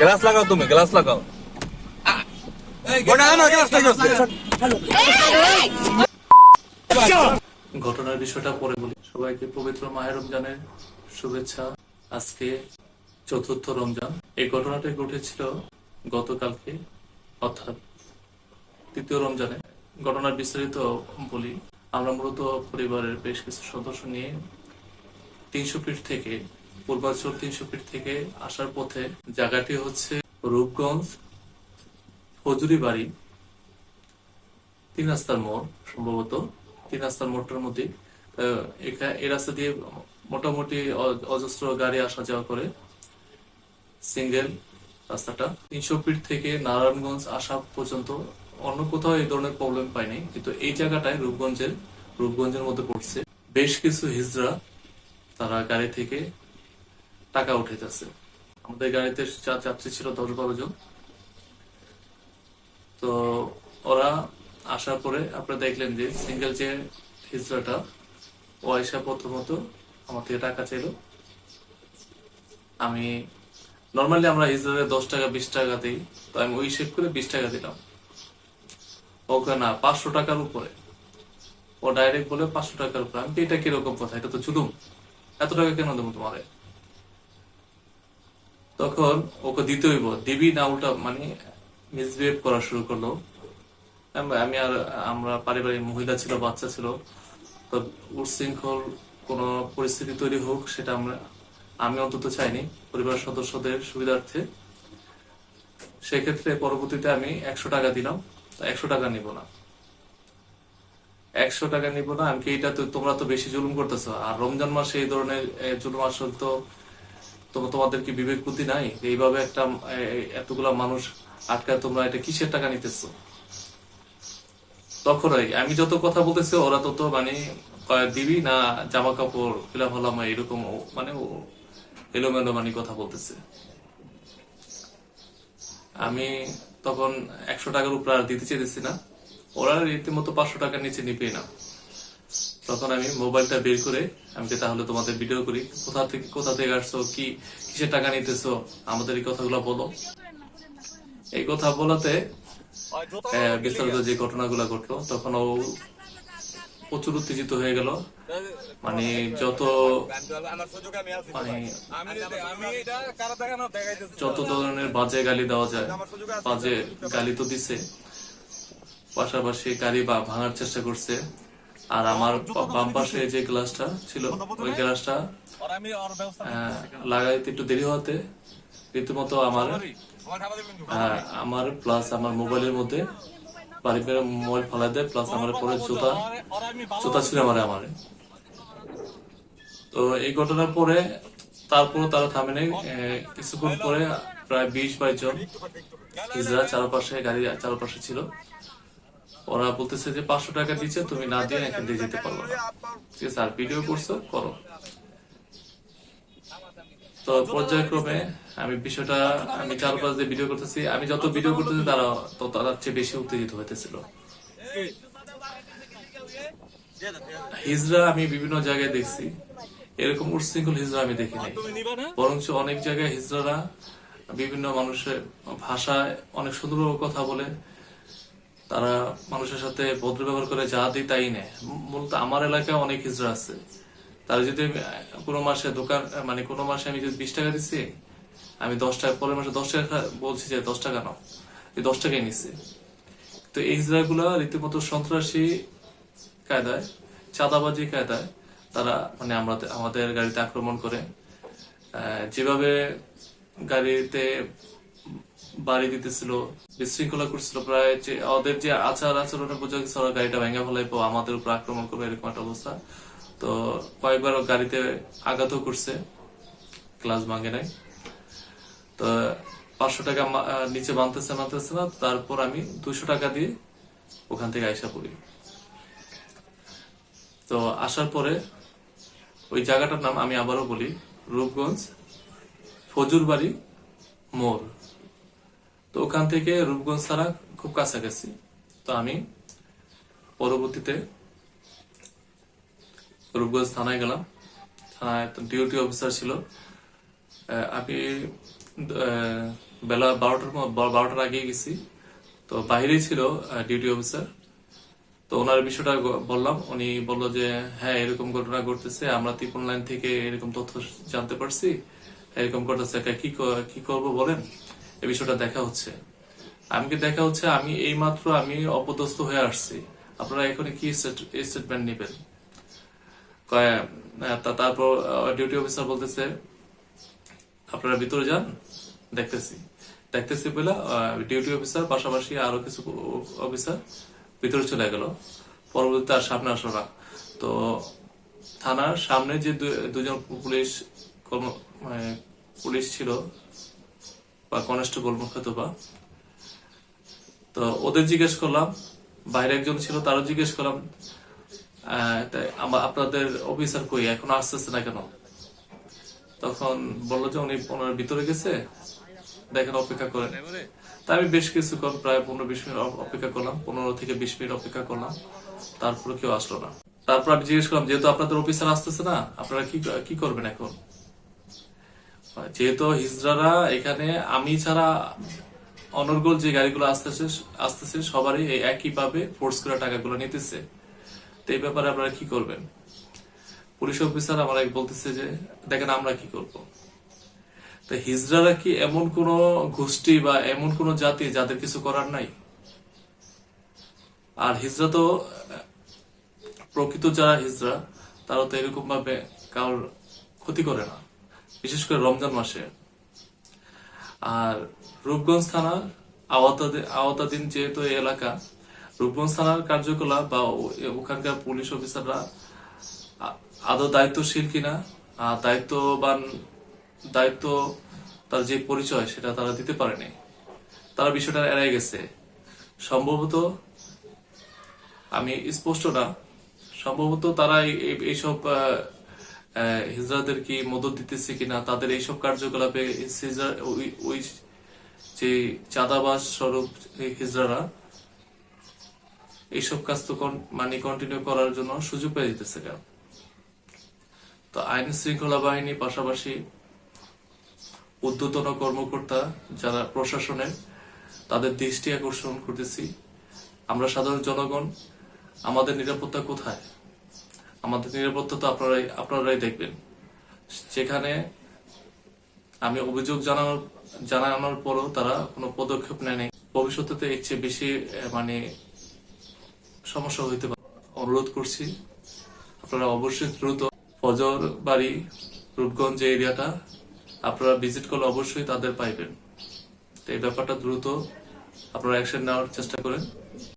Glass লাগাও তুমি glass লাগাও। ঘটনার বিষয়টা পরে বলি। সবাইকে পবিত্র মাহের রমজানের শুভেচ্ছা। আজকে চতুর্থ রমজান। এই ঘটনাটা ঘটেছিল গতকালকে অর্থাৎ তৃতীয় রমজানে ঘটনার বিস্তারিত বলি। আমরা মূলত পরিবারের বেশ কিছু সদস্য নিয়ে তিনশো ফিট থেকে পূর্বাঞ্চল তিনশো ফিট থেকে আসার পথে জায়গাটি হচ্ছে রূপগঞ্জ ফজুরি বাড়ি তিন রাস্তার মোড় সম্ভবত। তিন রাস্তার মোড়টার মধ্যে আহ, এখা- এই রাস্তা দিয়ে মোটামুটি অজস্র গাড়ি আসা যাওয়া করে। সিঙ্গেল রাস্তাটা। তিনশো ফিট থেকে নারায়ণগঞ্জ আসা পর্যন্ত অন্য কোথাও এই ধরনের প্রবলেম পাইনি, কিন্তু এই জায়গাটায় রূপগঞ্জের রূপগঞ্জের মধ্যে পড়ছে। বেশ কিছু হিজড়া তারা গাড়ি থেকে টাকা উঠাইতেছে। আমাদের গাড়িতে যাত্রী ছিল দশ বারো জন। তো ওরা আসার পরে আপনারা দেখলেন যে সিঙ্গেল যে হিজড়াটা, ও আইসা প্রথমত আমার থেকে টাকা চাইলো। আমি নর্মালি আমরা হিজড়ারে দশ টাকা, বিশ টাকা দিই, তো আমি ওই হিসেব করে বিশ টাকা দিলাম। ওকে না, পাঁচশো টাকার উপরে। ও ডাইরেক্ট বলে পাঁচশো টাকার উপরে। আমি এটা কীরকম কথা? এটা তো জুলুম এত টাকা কেন দেবো তোমারে? তখন ওকে দিতে হইব। দিবি না উল্টা মানে মিসবিহেভ করা শুরু করল। আমি আমি আর আমরা পারিবারিক মহিলা ছিল, বাচ্চা ছিল, তো উচ্ছৃঙ্খল কোনো পরিস্থিতি তৈরি হোক সেটা আমরা, আমি অন্তত চাইনি। পরিবার সদস্যদের সুবিধার্থে। সেক্ষেত্রে পরবর্তীতে আমি একশো টাকা দিলাম। একশো টাকা নিব না। একশো টাকা নিব না, আমি কি এইটা তো তোমরা তো বেশি জুলুম করতেছো। আর রমজান মাসে এই ধরনের জুলুম আসল তো তোমাদের কি বিবেক বুদ্ধি নাই? এইভাবে একটা এতগুলা মানুষ আটকায় তোমরা এটা কিসের টাকা নিতেছো? তখন আমি যত কথা বলতেছি, ওরা তত মানে দিবি না জামা কাপড় ফিলা ফালামা এরকম মানে এলোমেলো মানে কথা বলতেছে। আমি তখন একশো টাকার উপর আর দিতে চেয়েছি না। ওরা রীতিমতো পাঁচশো টাকার নিচে নিবে না। তখন আমি মোবাইলটা বের করে আমি তাহলে তোমাদের ভিডিও করি। কোথা থেকে কোথা থেকে আসছো? কি, কিসের টাকা নিতেছো? আমাদের এই কথাগুলো বলো। এই কথা বলাতে বিস্তারিত যে ঘটনাগুলো ঘটলো, তখন ও প্রচুর উত্তেজিত হয়ে গেল। মানে যত মানে যত ধরনের বাজে গালি দেওয়া যায়, বাজে গালি তো দিছে, পাশাপাশি গাড়ি বা ভাঙার চেষ্টা করছে। আর আমার বাম পাশে যে গ্লাসটা ছিল, ওই গ্লাসটা লাগাইতে একটু দেরি হতে রীতিমতো আমার আমার প্লাস আমার মোবাইলের মধ্যে বাড়ি মোবাইল ফালাই দেয় প্লাস আমার পরে জুতা জুতা ছিল আমার আমার। তো এই ঘটনার পরে তারপর তারা থামে নেই কিছুক্ষণ পরে প্রায় বিশ বাইশ জন হিজড়া চারপাশে, গাড়ি চারপাশে ছিল। ওরা বলতেছে যে, পাঁচশো টাকা দিচ্ছে, তুমি না দিয়ে এখান দিয়ে যেতে পারব না। ঠিক আছে, আর ভিডিও করছ, করো। তো পর্যায়ক্রমে আমি বিষয়টা, আমি চারপাশ দিয়ে ভিডিও করতেছি। আমি যত ভিডিও করতেছি, তারা তো তার চেয়ে বেশি উত্তেজিত হইতেছিল। হিজরা আমি বিভিন্ন জায়গায় দেখছি। এরকম উচ্ছৃঙ্খল হিজরা আমি দেখি নাই। বরঞ্চ অনেক জায়গায় হিজরারা বিভিন্ন মানুষের ভাষায় অনেক সুন্দর কথা বলে। তারা মানুষের সাথে ভদ্র ব্যবহার করে যা দিই তাই নেয়। মূলত আমার এলাকায় অনেক হিজড়া আছে। তারা যদি কোনো মাসে দোকান মানে কোনো মাসে আমি যদি বিশ টাকা দিচ্ছি আমি দশ টাকা পরের মাসে দশ টাকা বলছি যে দশ টাকা নাও। এই দশ টাকাই নিচ্ছি তো এই হিজড়া গুলা রীতিমতো সন্ত্রাসী কায়দায় চাঁদাবাজি কায়দায় তারা মানে আমরা আমাদের গাড়িতে আক্রমণ করে। যেভাবে গাড়িতে বাড়ি দিতেছিল, বিশৃঙ্খলা করছিল, প্রায় যে ওদের যে আচার আচরণে বোঝা গেছে, ওরা গাড়িটা ভেঙে ফেলাইবো আমাদের উপর আক্রমণ করবে, এরকম একটা অবস্থা। তো কয়েকবার গাড়িতে আঘাতও করছে ক্লাস ভাঙে নাই। তো পাঁচশো টাকা নিচে বাঁধতেছে বাঁধতেছে না, তারপর আমি দুশো টাকা দিয়ে ওখান থেকে আইসা পড়ি। তো আসার পরে ওই জায়গাটার নাম আমি আবারও বলি, রূপগঞ্জ, ফজুরবাড়ি, মোড়। তো ওখান থেকে রূপগঞ্জ ছাড়া খুব কাছাকাছি। তো আমি পরবর্তীতে রূপগঞ্জ থানায় গেলাম। থানায় ডিউটি অফিসার ছিল। আমি বেলা বারোটার বারোটার আগে গেছি। তো বাইরেই ছিল ডিউটি অফিসার তো ওনার বিষয়টা বললাম। উনি বলল যে হ্যাঁ এরকম ঘটনা ঘটতেছে। আমরা ত্রিপুন লাইন থেকে এরকম তথ্য জানতে পারছি। এরকম করতেছে কা- কি করব বলেন? এই বিষয়টা দেখা হচ্ছে। আমি দেখা হচ্ছে, আমি এই মাত্র আমি অপদস্থ হয়ে আসছি। আপনারা এখানে কি স্টেটমেন্ট নেবেন? তারপর ডিউটি অফিসার বলতেছে, আপনারা ভিতরে যান, দেখতেছি। দেখতেছি বলে ডিউটি অফিসার পাশাপাশি আরও কিছু অফিসার ভিতরে চলে গেল। পরবর্তীতে আর সামনে আসলো না। তো থানার সামনে যে দুজন পুলিশ কর্ম পুলিশ ছিল বা কনস্টেবল মুখ্যত বা তো ওদের জিজ্ঞেস করলাম, বাইরে একজন ছিল তারও জিজ্ঞেস করলাম আপনাদের অফিসার কই? এখন আসতেছে না কেন? তখন বলল যে উনি ওনার ভিতরে গেছে। দেখেন, অপেক্ষা করেন। তাই আমি বেশ কিছুক্ষণ, প্রায় পনেরো বিশ মিনিট অপেক্ষা করলাম, পনেরো থেকে বিশ মিনিট অপেক্ষা করলাম। তারপরে কেউ আসলো না। তারপর আমি জিজ্ঞেস করলাম, যেহেতু আপনাদের অফিসার আসতেছে না, আপনারা কি কি করবেন এখন? যেহেতু হিজড়ারা এখানে, আমি ছাড়া অনর্গল যে গাড়িগুলো আসতেছে আসতেছে, সবারই এই একইভাবে ফোর্স করে টাকাগুলো নিতেছে। তো এই ব্যাপারে আপনারা কি করবেন? পুলিশ অফিসার আমার এক বলতেছে যে, দেখেন, আমরা কি করব? তো হিজড়ারা কি এমন কোন গোষ্ঠী বা এমন কোন জাতি যাদের কিছু করার নাই? আর হিজড়া তো, প্রকৃত যারা হিজড়া তারা তো এরকম ভাবে কারোর ক্ষতি করে না, বিশেষ করে রমজান মাসে। আর রূপগঞ্জ থানার আওতাধীন যেহেতু এই এলাকা, রূপগঞ্জ থানার কার্যকলাপ বা ওখানকার পুলিশ অফিসাররা আদৌ দায়িত্বশীল কিনা দায়িত্ববান দায়িত্ব তার যে পরিচয় সেটা তারা দিতে পারেনি। তারা বিষয়টা এড়াই গেছে। সম্ভবত আমি স্পষ্ট না সম্ভবত তারা এই- এই- এইসব আহ, কি মদত দিতেছে কিনা তাদের এইসব কার্যকলাপে ওই- যে চাঁদাবাস স্বরূপ এই হিজড়ারা এইসব কাজ তো মানে কন্টিনিউ করার জন্য সুযোগ পেয়ে যেতেছে কেন? তো আইন শৃঙ্খলা বাহিনী পাশাপাশি উদ্যতন কর্মকর্তা যারা প্রশাসনের তাদের দৃষ্টি আকর্ষণ করতেছি। আমরা সাধারণ জনগণ, আমাদের নিরাপত্তা কোথায়? আমাদের নিরাপত্তা তো আপনারাই আপনারাই দেখবেন। যেখানে আমি অভিযোগ জানানোর জানানোর পরও তারা কোনো পদক্ষেপ নেয়নি। ভবিষ্যতে এর চেয়ে বেশি মানে সমস্যা হইতে পারে। অনুরোধ করছি, আপনারা অবশ্যই দ্রুত ফজর বাড়ি রূপগঞ্জ এরিয়াটা আপনারা ভিজিট করলে অবশ্যই তাদের পাইবেন। তো এই ব্যাপারটা দ্রুত আপনারা অ্যাকশন নেওয়ার চেষ্টা করেন।